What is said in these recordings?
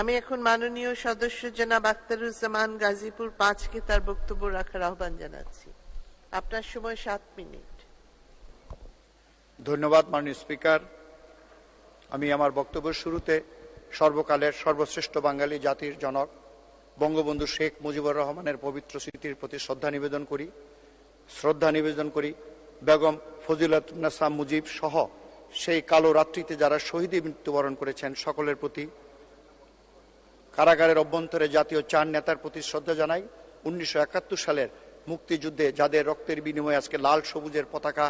আমি এখন মাননীয় সদস্য জনাব আখতারুজ্জামান গাজীপুর পাঁচকে তার বক্তব্য রাখার আহ্বান জানাচ্ছি। আপনার সময় সাত মিনিট। ধন্যবাদ, মাননীয় স্পিকার। আমি আমার বক্তব্যের শুরুতে সর্বকালের সর্বশ্রেষ্ঠ বাঙালি জাতির জনক বঙ্গবন্ধু শেখ মুজিবুর রহমানের পবিত্র স্মৃতির প্রতি শ্রদ্ধা নিবেদন করি। শ্রদ্ধা নিবেদন করি বেগম ফজিলাতুন্নেসা মুজিব সহ সেই কালো রাত্রিতে যারা শহীদে মৃত্যুবরণ করেছেন সকলের প্রতি। কারাগারের অভ্যন্তরে জাতীয় চার নেতার প্রতি শ্রদ্ধা জানাই। উনিশশো একাত্তর সালের মুক্তিযুদ্ধে যাদের রক্তের বিনিময়ে আজকে লাল সবুজের পতাকা,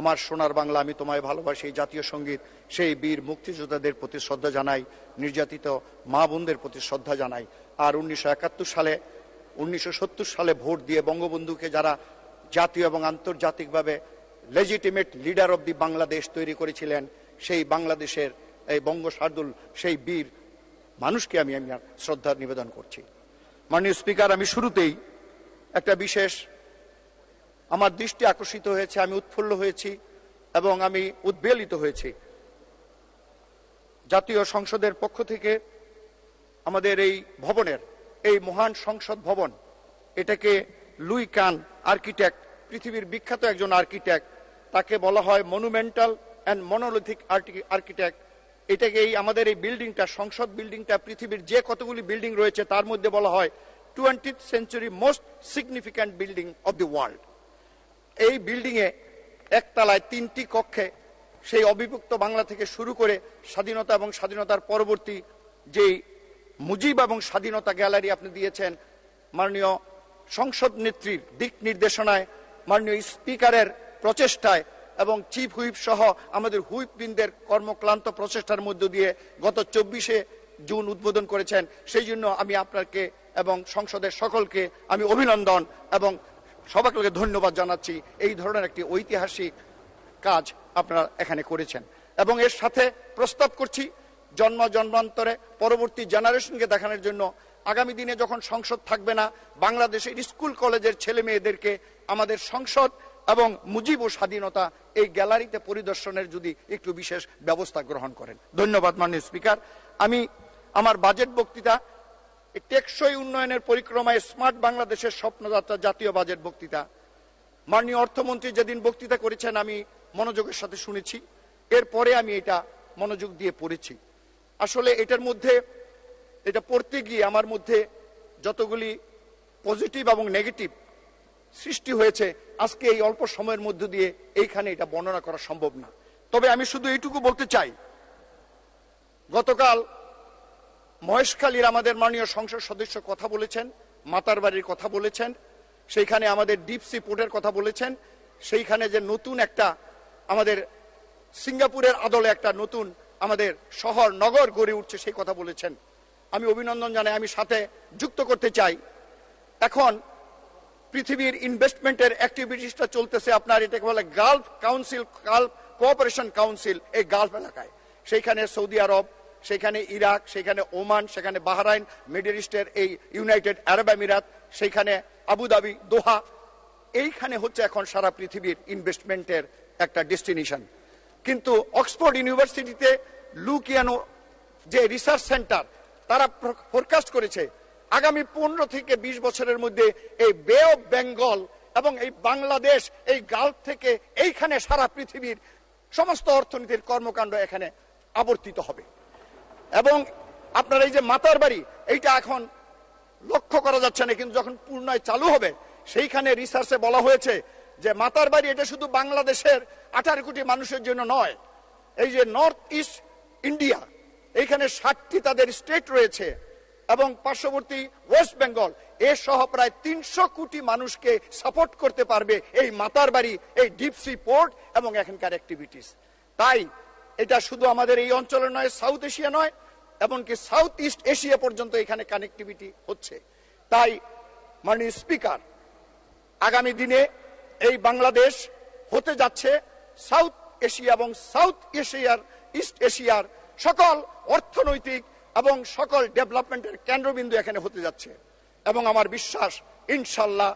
আমার সোনার বাংলা আমি তোমায় ভালোবাসি জাতীয় সংগীত, সেই বীর মুক্তিযোদ্ধাদের প্রতি শ্রদ্ধা জানাই, নির্যাতিত মা বোনদের প্রতি শ্রদ্ধা জানাই। আর উনিশশো একাত্তর সালে, উনিশশো সত্তর সালে ভোট দিয়ে বঙ্গবন্ধুকে যারা জাতীয় এবং আন্তর্জাতিকভাবে legitimate leader of the Bangladesh তৈরি করেছিলেন, সেই বাংলাদেশের এই বঙ্গ শার্দুল সেই বীর মানুষকে আমি আমি শ্রদ্ধা নিবেদন করছি। মাননীয় স্পিকার, আমি শুরুতেই একটা বিশেষ আমার দৃষ্টি আকর্ষিত হয়েছে, আমি উৎফুল্ল হয়েছি এবং আমি উদ্বেলিত হয়েছি। জাতীয় সংসদের পক্ষ থেকে আমাদের এই ভবনের, এই মহান সংসদ ভবন, এটাকে লুই কান আর্কিটেক্ট, পৃথিবীর বিখ্যাত একজন আর্কিটেক্ট, তাকে বলা হয় মনুমেন্টাল অ্যান্ড মনোলিথিক আর্কিটেক্ট এটাকে এই আমাদের এই বিল্ডিংটা, সংসদ বিল্ডিংটা, পৃথিবীর যে কতগুলি বিল্ডিং রয়েছে, তার মধ্যে বলা হয় twenty century most significant building of the world এই বিল্ডিংয়ে একতলায় তিনটি কক্ষে সেই অবিভক্ত বাংলা থেকে শুরু করে স্বাধীনতা এবং স্বাধীনতার পরবর্তী যেই মুজিব এবং স্বাধীনতা গ্যালারি আপনি দিয়েছেন, মাননীয় সংসদ নেত্রীর দিক নির্দেশনায়, মাননীয় স্পিকারের প্রচেষ্টায় এবং চিফ হুইপ সহ আমাদের হুইপ বৃন্দের কর্মক্লান্ত প্রচেষ্টার মধ্য দিয়ে গত চব্বিশে জুন উদ্বোধন করেছেন। সেই জন্য আমি আপনাকে এবং সংসদের সকলকে আমি অভিনন্দন এবং সবাইকে ধন্যবাদ জানাচ্ছি। এই ধরনের একটি ঐতিহাসিক কাজ আপনারা এখানে করেছেন। এবং এর সাথে প্রস্তাব করছি জন্ম জন্মান্তরে পরবর্তী জেনারেশনকে দেখানোর জন্য। আগামী দিনে যখন সংসদ থাকবে না, বাংলাদেশের স্কুল কলেজের ছেলে মেয়েদেরকে আমাদের সংসদ এবং মুজিব ও স্বাধীনতা এই গ্যালারিতে পরিদর্শনের যদি একটু বিশেষ ব্যবস্থা গ্রহণ করেন। ধন্যবাদ, মাননীয় স্পিকার। আমি আমার বাজেট বক্তৃতা টেকসই উন্নয়নের পরিক্রমায় স্মার্ট বাংলাদেশের স্বপ্নযাত্রা, জাতীয় বাজেট বক্তৃতা। মাননীয় অর্থমন্ত্রী যেদিন বক্তৃতা করেছেন, আমি মনোযোগের সাথে শুনেছি। এরপরে আমি এটা মনোযোগ দিয়ে পড়েছি। আসলে এটার মধ্যে, এটা পড়তে গিয়ে আমার মধ্যে যতগুলি পজিটিভ এবং নেগেটিভ সৃষ্টি হয়েছে, আজকে এই অল্প সময়ের মধ্য দিয়ে এইখানে এটা বর্ণনা করা সম্ভব না। তবে আমি শুধু এইটুকু বলতে চাই, গতকাল মহেশখালীর আমাদের মাননীয় সংসদ সদস্য কথা বলেছেন, মাতার বাড়ির কথা বলেছেন, সেইখানে আমাদের ডিপ সি পোর্টের কথা বলেছেন, সেইখানে যে নতুন একটা আমাদের সিঙ্গাপুরের আদলে একটা নতুন আমাদের শহর, নগর গড়ে উঠছে সেই কথা বলেছেন। আমি অভিনন্দন জানাই, আমি সাথে যুক্ত করতে চাই। এখন পৃথিবীর ইনভেস্টমেন্টের অ্যাক্টিভিটিসটা চলতেছে আপনার, এটাকে বলে Gulf council Gulf cooperation council এই গালফ এলাকায়। সেইখানে সৌদি আরব সেখানে ইরাক সেখানে ওমান, সেখানে বাহরাইন, মিডল ইস্টের এই ইউনাইটেড আরব আমিরাত সেইখানে আবুধাবি দোহা এইখানে হচ্ছে এখন সারা পৃথিবীর ইনভেস্টমেন্টের একটা ডেস্টিনেশন কিন্তু অক্সফোর্ড ইউনিভার্সিটিতে লুকিয়ানো যে রিসার্চ সেন্টার তারা ফোরকাস্ট করেছে আগামী পনেরো থেকে বিশ বছরের মধ্যে এই বে অফ বেঙ্গল এবং এই বাংলাদেশ, এই গালফ থেকে এইখানে সারা পৃথিবীর সমস্ত অর্থনীতির কর্মকাণ্ড এখানে আবর্তিত হবে। এবং আপনার এই যে মাতার বাড়ি, এইটা এখন লক্ষ্য করা যাচ্ছে না, কিন্তু যখন পূর্ণায় চালু হবে, সেইখানে রিসার্চে বলা হয়েছে যে মাতার বাড়ি এটা শুধু বাংলাদেশের আঠারো কোটি মানুষের জন্য নয়, এই যে নর্থ ইস্ট ইন্ডিয়া এইখানে ষাটটি তাদের স্টেট রয়েছে। এবং পার্শ্ববর্তী ওয়েস্ট বেঙ্গল, এ সহ প্রায় তিনশো কোটি মানুষকে সাপোর্ট করতে পারবে এই মাতার বাড়ি, এই ডিপসি পোর্ট এবং এখানকার অ্যাক্টিভিটিস। তাই এটা শুধু আমাদের এই অঞ্চলে নয়, সাউথ এশিয়া নয়, এমনকি সাউথ ইস্ট এশিয়া পর্যন্ত এখানে কানেক্টিভিটি হচ্ছে। তাই মাননীয় স্পিকার, আগামী দিনে এই বাংলাদেশ হতে যাচ্ছে সাউথ এশিয়া এবং সাউথ এশিয়ার, ইস্ট এশিয়ার সকল অর্থনৈতিক এবং সকল ডেভেলপমেন্টের কেন্দ্রবিন্দু এখানে হতে যাচ্ছে। এবং আমার বিশ্বাস, ইনশাল্লাহ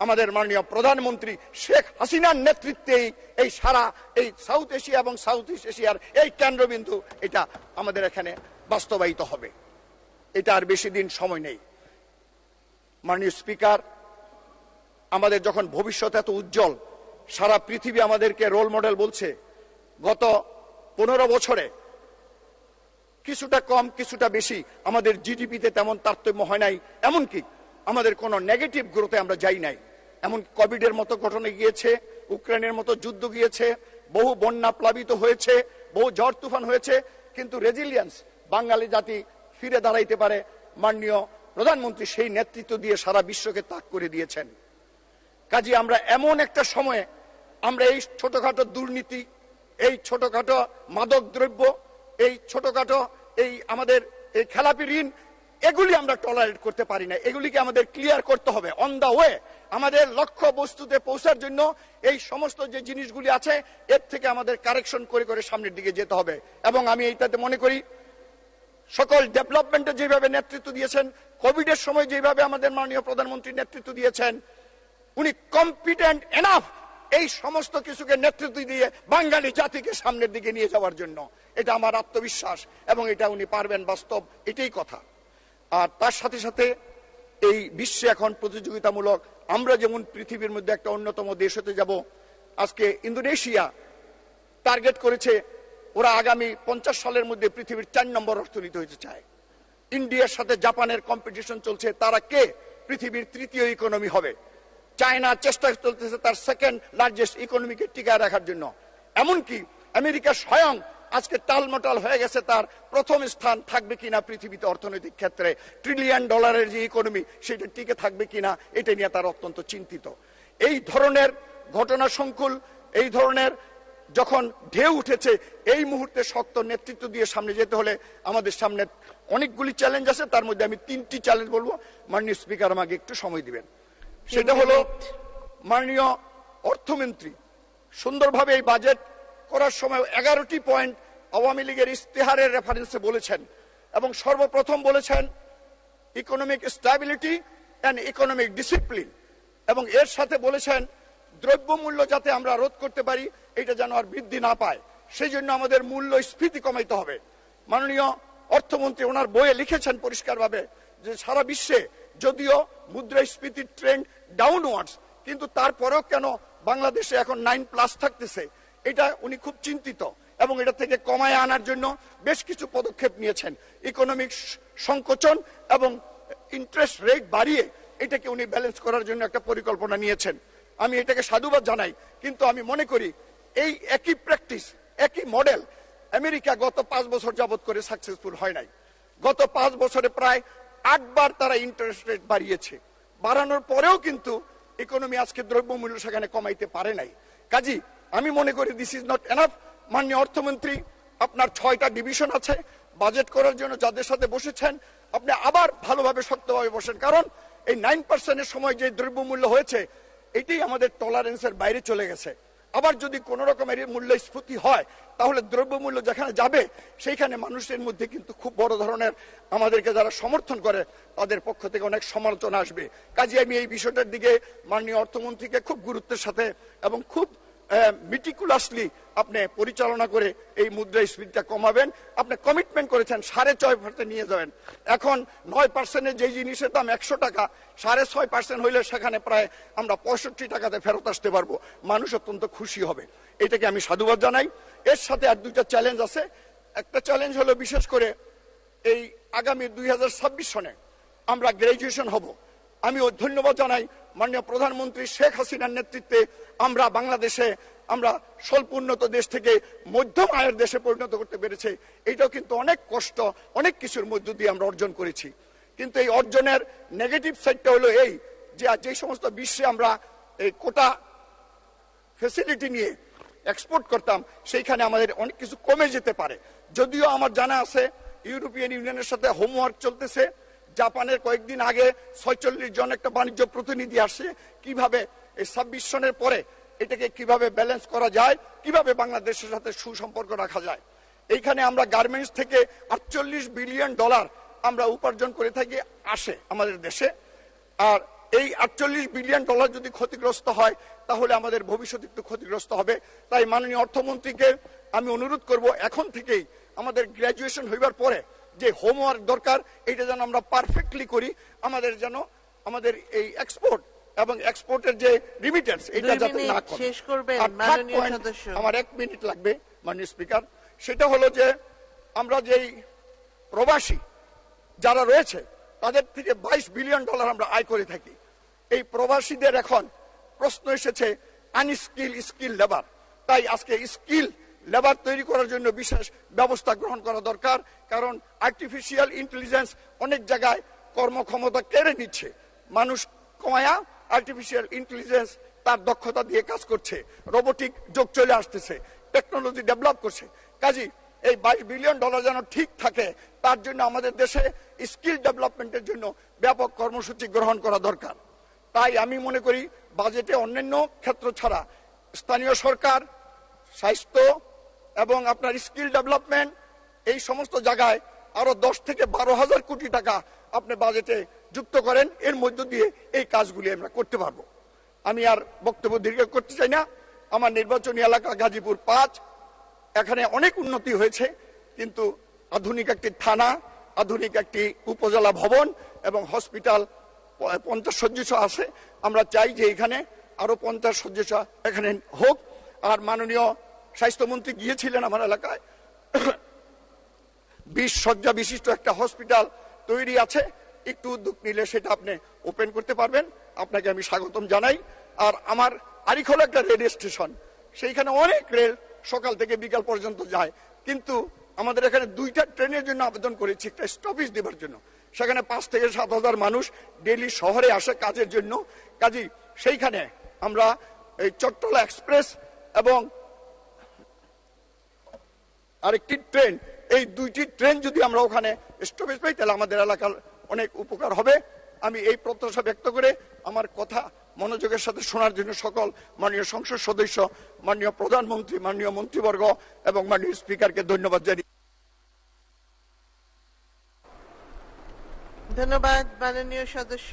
আমাদের মাননীয় প্রধানমন্ত্রী শেখ হাসিনার নেতৃত্বেই এই সারা, এই সাউথ এশিয়া এবং সাউথ ইস্ট এশিয়ার এই কেন্দ্রবিন্দু এটা আমাদের এখানে বাস্তবায়িত হবে। এটা আর বেশি দিন সময় নেই। মাননীয় স্পিকার, আমাদের যখন ভবিষ্যৎ এত উজ্জ্বল, সারা পৃথিবী আমাদেরকে রোল মডেল বলছে, গত পনেরো বছরে কিছুটা কম, কিছুটা বেশি আমাদের জিডিপিতে তেমন তারতম্য হয় নাই। এমনকি আমাদের কোনো নেগেটিভ গ্রোথে আমরা যাই নাই। এমন কোভিডের মতো ঘটনা গিয়েছে ইউক্রেনের মতো যুদ্ধ গিয়েছে, বহু বন্যা প্লাবিত হয়েছে, বহু ঝড় তুফান হয়েছে, কিন্তু রেজিলিয়েন্স বাঙালি জাতি ফিরে দাঁড়াইতে পারে। মাননীয় প্রধানমন্ত্রী সেই নেতৃত্ব দিয়ে সারা বিশ্বকে তাক করে দিয়েছেন। কাজে আমরা এমন একটা সময়ে আমরা এই ছোটখাটো দুর্নীতি, এই ছোটখাটো মাদক দ্রব্য এই ছোটখাটো, এই আমাদের এই খেলাপি ঋণ, এগুলি আমরা টলারেট করতে পারি না। এগুলিকে আমাদের ক্লিয়ার করতে হবে অন দা ওয়ে আমাদের লক্ষ্য বস্তুতে পৌঁছার জন্য এই সমস্ত যে জিনিসগুলি আছে, এর থেকে আমাদের কারেকশন করে করে সামনের দিকে যেতে হবে। এবং আমি এইটাতে মনে করি, সকল ডেভেলপমেন্টে যেভাবে নেতৃত্ব দিয়েছেন কোভিডের সময় যেভাবে আমাদের মাননীয় প্রধানমন্ত্রী নেতৃত্ব দিয়েছেন, উনি কম্পিটেন্ট এনাফ এই সমস্ত কিছুকে নেতৃত্ব দিয়ে বাঙালি জাতিকে সামনের দিকে নিয়ে যাওয়ার জন্য। এটা আমার আত্মবিশ্বাস এবং এটা উনি পারবেন বাস্তব, এটাই কথা। আর তার সাথে সাথে এই বিশ্বে এখন প্রতিযোগিতামূলক আমরা যেমন পৃথিবীর মধ্যে একটা অন্যতম দেশ হতে যাব, আজকে ইন্দোনেশিয়া টার্গেট করেছে ওরা আগামী পঞ্চাশ সালের মধ্যে পৃথিবীর চার নম্বর অর্থনীতি হতে চায়। ইন্ডিয়ার সাথে জাপানের কম্পিটিশন চলছে, তারা কে? পৃথিবীর তৃতীয় ইকোনমি হবে। চায়না চেষ্টা চলতেছে তার সেকেন্ড লার্জেস্ট ইকোনমিকে টিকায় রাখার জন্য। এমনকি আমেরিকা স্বয়ং আজকে টালমটাল হয়ে গেছে তার প্রথম স্থান থাকবে কিনা পৃথিবীতে অর্থনৈতিক ক্ষেত্রে। ট্রিলিয়ন ডলারের যে ইকোনমি সেটা টিকে থাকবে কিনা, এটা নিয়ে তার অত্যন্ত চিন্তিত। এই ধরনের ঘটনা সংকুল, এই ধরনের যখন ঢেউ উঠেছে, এই মুহূর্তে শক্ত নেতৃত্ব দিয়ে সামনে যেতে হলে আমাদের সামনে অনেকগুলি চ্যালেঞ্জ আছে, তার মধ্যে আমি তিনটি চ্যালেঞ্জ বলব। মাননীয় স্পিকার আমাকে একটু সময় দিবেন। সেটা হলো মাননীয় অর্থমন্ত্রী সুন্দরভাবে এই বাজেট করার সময় এগারোটি পয়েন্ট আওয়ামী লীগের ইস্তেহারের রেফারেন্সে বলেছেন এবং সর্বপ্রথম বলেছেন economic stability and economic discipline এবং এর সাথে বলেছেন দ্রব্যমূল্য যাতে আমরা রোধ করতে পারি, এটা যেন আর বৃদ্ধি না পায়। সেই জন্য আমাদের মূল্য স্ফীতি কমাইতে হবে। মাননীয় অর্থমন্ত্রী ওনার বইয়ে লিখেছেন পরিষ্কারভাবে যে সারা বিশ্বে যদিও মুদ্রাস্ফীতির ট্রেন্ড ডাউনওয়ার্ডস কিন্তু তারপরেও কেন বাংলাদেশে এখন নাইন প্লাস থাকতেছে? এটা উনি খুব চিন্তিত এবং এটা থেকে কমায় আনার জন্য বেশ কিছু পদক্ষেপ নিয়েছেন। ইকোনমিক সংকোচন এবং ইন্টারেস্ট রেট বাড়িয়ে এটাকে উনি ব্যালেন্স করার জন্য একটা পরিকল্পনা নিয়েছেন। আমি এটাকে সাধুবাদ জানাই, কিন্তু আমি মনে করি এই একই প্র্যাকটিস একই মডেল আমেরিকা গত পাঁচ বছর যাবৎ করে সাকসেসফুল হয় নাই। গত পাঁচ বছরে প্রায় আটবার তারা ইন্টারেস্ট রেট বাড়িয়েছে। বাড়ানোর পরেও কিন্তু ইকোনমি আজকে দ্রব্যমূল্য সেখানে কমাইতে পারে নাই। কাজী, আমি মনে করি দিস ইজ নট এনাফ মাননীয় অর্থমন্ত্রী, আপনার ছয়টা ডিভিশন আছে। বাজেট করার জন্য যাদের সাথে বসেছেন, আপনি আবার ভালোভাবে শক্তভাবে বসেন। কারণ এই নাইন পার্সেন্টের সময় যে দ্রব্যমূল্য হয়েছে, এটাই আমাদের টলারেন্সের বাইরে চলে গেছে। আবার যদি কোন রকমের মূল্যস্ফীতি হয়, তাহলে দ্রব্যমূল্য যেখানে যাবে, সেইখানে মানুষের মধ্যে কিন্তু খুব বড় ধরনের আমাদেরকে যারা সমর্থন করে, তাদের পক্ষ থেকে অনেক সমালোচনা আসবে। কাজে আমি এই বিষয়টার দিকে মাননীয় অর্থমন্ত্রীকে খুব গুরুত্বের সাথে এবং খুব মিটিকুলাসলি আপনি পরিচালনা করে এই মুদ্রাস্ফীতিটা কমাবেন। আপনি কমিটমেন্ট করেছেন, সাড়ে ছয় পার্সেন্ট নিয়ে যাবেন। এখন নয় পার্সেন্টের যে জিনিসের দাম একশো টাকা, সাড়ে ছয় পার্সেন্ট হইলে সেখানে প্রায় আমরা পঁয়ষট্টি টাকাতে ফেরত আসতে পারব। মানুষ অত্যন্ত খুশি হবে। এটাকে আমি সাধুবাদ জানাই। এর সাথে আর দুইটা চ্যালেঞ্জ আছে। একটা চ্যালেঞ্জ হলো বিশেষ করে এই আগামী দুই হাজার ছাব্বিশ সনে আমরা গ্রাজুয়েশন হব। আমি ধন্যবাদ জানাই মাননীয় প্রধানমন্ত্রী শেখ হাসিনার নেতৃত্বে আমরা বাংলাদেশে, আমরা স্বল্প উন্নত দেশ থেকে মধ্যম আয়ের দেশে পরিণত করতে পেরেছে। এটাও কিন্তু অনেক কষ্ট, অনেক কিছুর মধ্য দিয়ে আমরা অর্জন করেছি। কিন্তু এই অর্জনের নেগেটিভ সাইডটা হলো এই যে যে সমস্ত বিশ্বে আমরা এই কোটা ফেসিলিটি নিয়ে এক্সপোর্ট করতাম, সেইখানে আমাদের অনেক কিছু কমে যেতে পারে। যদিও আমার জানা আছে ইউরোপিয়ান ইউনিয়নের সাথে হোমওয়ার্ক চলতেছে। জাপানের কয়েকদিন আগে ছয়চল্লিশ জন একটা বাণিজ্য প্রতিনিধি আসে। কীভাবে এই ছাব্বিশ সনের পরে এটাকে কীভাবে ব্যালেন্স করা যায়, কীভাবে বাংলাদেশের সাথে সুসম্পর্ক রাখা যায়। এইখানে আমরা গার্মেন্টস থেকে আটচল্লিশ বিলিয়ন ডলার আমরা উপার্জন করে থাকি আসে আমাদের দেশে। আর এই আটচল্লিশ বিলিয়ন ডলার যদি ক্ষতিগ্রস্ত হয়, তাহলে আমাদের ভবিষ্যৎ একটু ক্ষতিগ্রস্ত হবে। তাই মাননীয় অর্থমন্ত্রীকে আমি অনুরোধ করব, এখন থেকেই আমাদের গ্র্যাজুয়েশন হইবার পরে যে হোমওয়ার্ক দরকার এটা যেন আমরা পারফেক্টলি করি আমাদের যেন আমাদের এই এক্সপোর্ট এবং এক্সপোর্টের যে রিমিটেন্স এটা যাতে না করে। শেষ করবেন, মাননীয় সদস্য। আমার এক মিনিট লাগবে মাননীয় স্পিকার সেটা হলো যে আমরা যেই প্রবাসী যারা রয়েছে তাদের থেকে বাইশ বিলিয়ন ডলার আমরা আয় করে থাকি। এই প্রবাসীদের এখন প্রশ্ন এসেছে আনস্কিল স্কিল লেবার তাই আজকে স্কিল লেবার তৈরি করার জন্য বিশেষ ব্যবস্থা গ্রহণ করা দরকার, কারণ আর্টিফিশিয়াল ইন্টেলিজেন্স অনেক জায়গায় কর্মক্ষমতা কেড়ে নিচ্ছে। মানুষ কমায়া আর্টিফিশিয়াল ইন্টেলিজেন্স তার দক্ষতা দিয়ে কাজ করছে। রোবোটিক যোগ চলে আসতেছে টেকনোলজি ডেভেলপ করছে। কাজী, এই বাইশ বিলিয়ন ডলার যেন ঠিক থাকে, তার জন্য আমাদের দেশে স্কিল ডেভেলপমেন্টের জন্য ব্যাপক কর্মসূচি গ্রহণ করা দরকার। তাই আমি মনে করি বাজেটে অন্যান্য ক্ষেত্র ছাড়া স্থানীয় সরকার, স্বাস্থ্য এবং আপনার স্কিল ডেভেলপমেন্ট এই সমস্ত জায়গায় আরও দশ থেকে বারো হাজার কোটি টাকা আপনি বাজেটে যুক্ত করেন, এর মধ্য দিয়ে এই কাজগুলি আমরা করতে পারব। আমি আর বক্তব্য দীর্ঘ করতে চাই না। আমার নির্বাচনী এলাকা গাজীপুর পাঁচ, এখানে অনেক উন্নতি হয়েছে, কিন্তু আধুনিক একটি থানা, আধুনিক একটি উপজেলা ভবন এবং হসপিটাল পঞ্চাশ সদস্য আছে। আমরা চাই যে এখানে আরও পঞ্চাশ সদস্য এখানে হোক। আর মাননীয় স্বাস্থ্যমন্ত্রী গিয়েছিলেন আমার এলাকায়। বিশ শয্যা বিশিষ্ট একটা হসপিটাল তৈরি আছে। একটু উদ্যোগ নিলে সেটা আপনি ওপেন করতে পারবেন। আপনাকে আমি স্বাগতম জানাই। আর আমার আরিখ হলো একটা রেল স্টেশন। সেইখানে অনেক রেল সকাল থেকে বিকাল পর্যন্ত যায়। কিন্তু আমাদের এখানে দুইটা ট্রেনের জন্য আবেদন করেছি, একটা স্টপেজ দেবার জন্য। সেখানে পাঁচ থেকে সাত হাজার মানুষ ডেলি শহরে আসে কাজের জন্য। কাজী সেইখানে আমরা এই চট্টলা এক্সপ্রেস এবং আরেকটি ট্রেন। এই দুইটি ট্রেন যদি আমরা ওখানে স্টপেজ পাই, তাহলে আমাদের এলাকার অনেক উপকার হবে। আমি এই প্রত্যাশা ব্যক্ত করে আমার কথা মনোযোগের সাথে শোনার জন্য সকল মাননীয় সংসদ সদস্য, মাননীয় প্রধানমন্ত্রী, মাননীয় মন্ত্রীবর্গ এবং মাননীয় স্পিকারকে ধন্যবাদ জানিয়ে ধন্যবাদ মাননীয় সদস্য।